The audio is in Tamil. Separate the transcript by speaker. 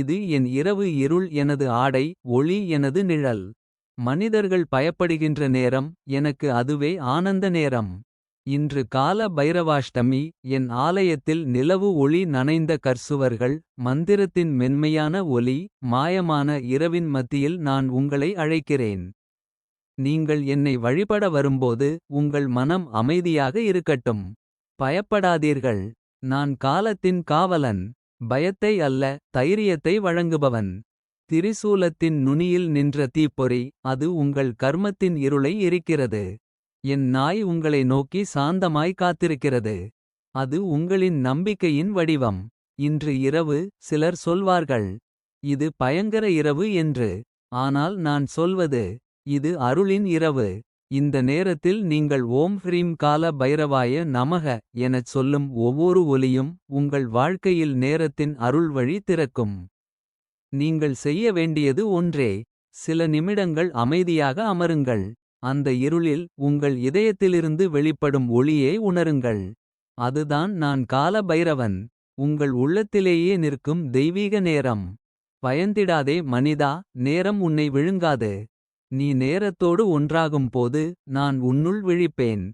Speaker 1: இது என் இரவு இருள் எனது ஆடை ஒளி எனது நிழல். மனிதர்கள் பயப்படுகின்ற நேரம் எனக்கு அதுவே ஆனந்த நேரம். இன்று கால பைரவாஷ்டமி என் ஆலயத்தில் நிலவு ஒளி நனைந்த கர்சுவர்கள் மந்திரத்தின் மென்மையான ஒலி மாயமான இரவின் மத்தியில் நான் உங்களை அழைக்கிறேன். நீங்கள் என்னை வழிபட வரும்போது உங்கள் மனம் அமைதியாக இருக்கட்டும். பயப்படாதீர்கள் நான் காலத்தின் காவலன். பயத்தை அல்ல தைரியத்தை வழங்குபவன். திரிசூலத்தின் நுனியில் நின்ற தீப்பொறி அது உங்கள் கர்மத்தின் இருளை எரிக்கிறது. என் நாய் உங்களை நோக்கி சாந்தமாய் காத்திருக்கிறது. அது உங்களின் நம்பிக்கையின் வடிவம். இன்று இரவு சிலர் சொல்வார்கள். இது பயங்கர இரவு என்று. ஆனால் நான் சொல்வது. இது அருளின் இரவு. இந்த நேரத்தில் நீங்கள் ஓம் ஹ்ரீம் கால பைரவாய நமக எனச் சொல்லும் ஒவ்வொரு ஒலியும். உங்கள் வாழ்க்கையில் நேரத்தின் அருள் வழி திறக்கும். நீங்கள் செய்ய வேண்டியது ஒன்றே. சில நிமிடங்கள் அமைதியாக அமருங்கள். அந்த இருளில் உங்கள் இதயத்திலிருந்து வெளிப்படும் ஒளியே உணருங்கள். அதுதான் நான் கால பைரவன். உங்கள் உள்ளத்திலேயே நிற்கும் தெய்வீக நேரம். பயந்திடாதே மனிதா நேரம் உன்னை விழுங்காது. நீ நேரத்தோடு ஒன்றாகும் போது நான் உன்னுள் விழிப்பேன்.